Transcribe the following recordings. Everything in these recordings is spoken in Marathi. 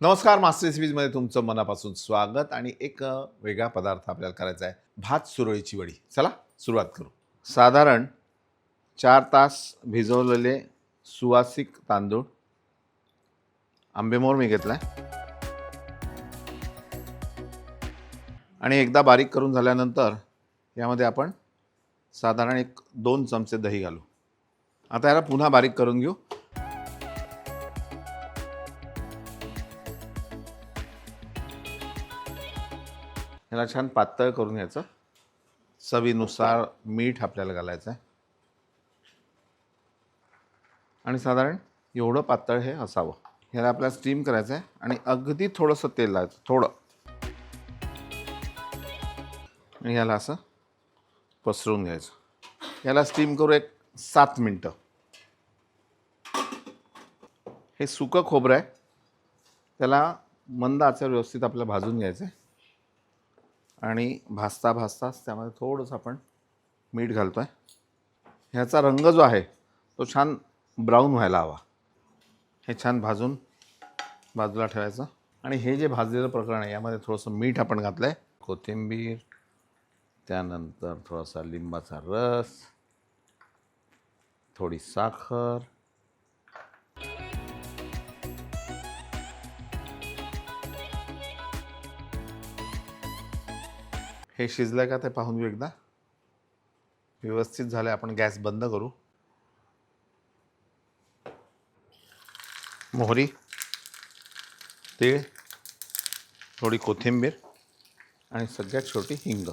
नमस्कार मास्टर रेसिपीजमध्ये तुमचं मनापासून स्वागत आणि एक वेगळा पदार्थ आपल्याला करायचा आहे भात सुरळीची वडी. चला सुरुवात करू. साधारण चार तास भिजवलेले सुवासिक तांदूळ. आंबेमोर मी घेतला आहे आणि एकदा बारीक करून झाल्यानंतर यामध्ये आपण साधारण एक दोन चमचे दही घालू. आता याला पुन्हा बारीक करून घेऊ. ह्याला छान पातळ करून घ्यायचं. चवीनुसार मीठ आपल्याला घालायचं आहे आणि साधारण एवढं पातळ हे असावं. ह्याला आपल्याला स्टीम करायचं आहे आणि अगदी थोडंसं तेल लावायचं थोडं. आणि ह्याला असं पसरून घ्यायचं. याला स्टीम करू एक सात मिनटं. हे सुकं खोबरं आहे. त्याला मंद आचार व्यवस्थित आपल्याला भाजून घ्यायचं आहे आणि भाजता भाजताच त्यामध्ये थोडंसं आपण मीठ घालतो आहे ह्याचा रंग जो आहे तो छान ब्राऊन व्हायला हवा. हे छान भाजून बाजूला ठेवायचं. आणि हे जे भाजलेलं प्रकरण आहे यामध्ये थोडंसं मीठ आपण घातलं आहे कोथिंबीर त्यानंतर थोडासा लिंबाचा रस थोडी साखर हे शिजलं का ते पाहून घेऊ एकदा. व्यवस्थित झालं आपण गॅस बंद करू. मोहरी तीळ थोडी कोथिंबीर आणि सगळ्यात छोटी हिंग.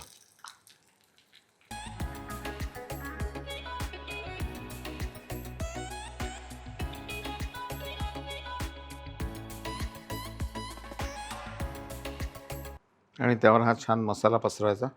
आणि त्यावर हा छान मसाला पसरवायचा.